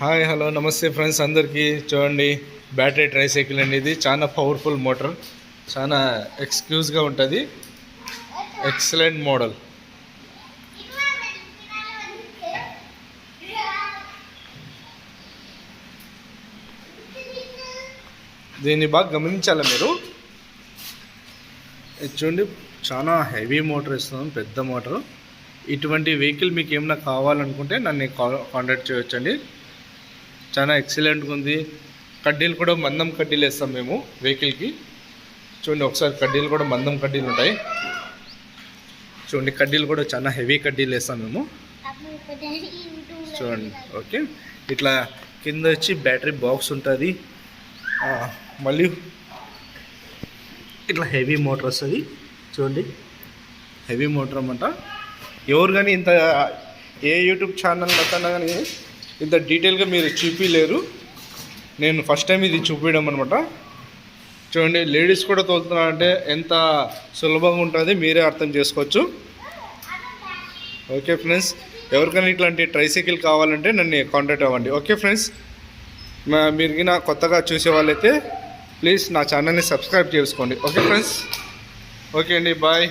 Hi hello నమస్తే friends అందరికీ. చూడండి బ్యాటరీ ట్రైసైకిల్ ఇది చాలా పవర్ఫుల్ మోటార్. చాలా ఎక్స్క్యూజ్గా ఉంటుంది. Excellent model. దీన్ని బాగా గమనించాలి మీరు? చూడండి చాలా హెవీ మోటార్ ఇస్తున్నాం పెద్ద మోటారు. ఇటువంటి వెహికల్ మీకు ఏమైనా కావాలనుకుంటే నన్ను కాంటాక్ట్ చేయొచ్చండి. చాలా ఎక్సలెంట్గా ఉంది. కడ్డీలు కూడా మందం కడ్డీలు వేస్తాం మేము వెహికల్కి. చూడండి ఒకసారి కడ్డీలు కూడా మందం కడ్డీలు ఉంటాయి. చూడండి కడ్డీలు కూడా చాలా హెవీ కడ్డీలు వేస్తాం మేము. చూడండి ఓకే. ఇట్లా కింద వచ్చి బ్యాటరీ బాక్స్ ఉంటుంది. మళ్ళీ ఇట్లా హెవీ మోటార్ వస్తుంది. చూడండి హెవీ మోటార్ అన్నమాట. ఎవరు కానీ ఇంత ఏ యూట్యూబ్ ఛానల్ కన్నా కానీ ఇంత డీటెయిల్గా మీరు చూపించలేరు నేను ఫస్ట్ టైం ఇది చూపించడం అనమాట చూడండి లేడీస్ కూడా తోలుతున్నారంటే ఎంత సులభంగా ఉంటుంది మీరే అర్థం చేసుకోవచ్చు. ఓకే ఫ్రెండ్స్ ఎవరికైనా ఇట్లాంటి ట్రైసైకిల్ కావాలంటే నన్ను కాంటాక్ట్ అవ్వండి. ఓకే ఫ్రెండ్స్ మీరు నా కొత్తగా చూసే వాళ్ళైతే ప్లీజ్ నా ఛానల్ని సబ్స్క్రైబ్ చేసుకోండి. ఓకే ఫ్రెండ్స్ ఓకే అండి బాయ్.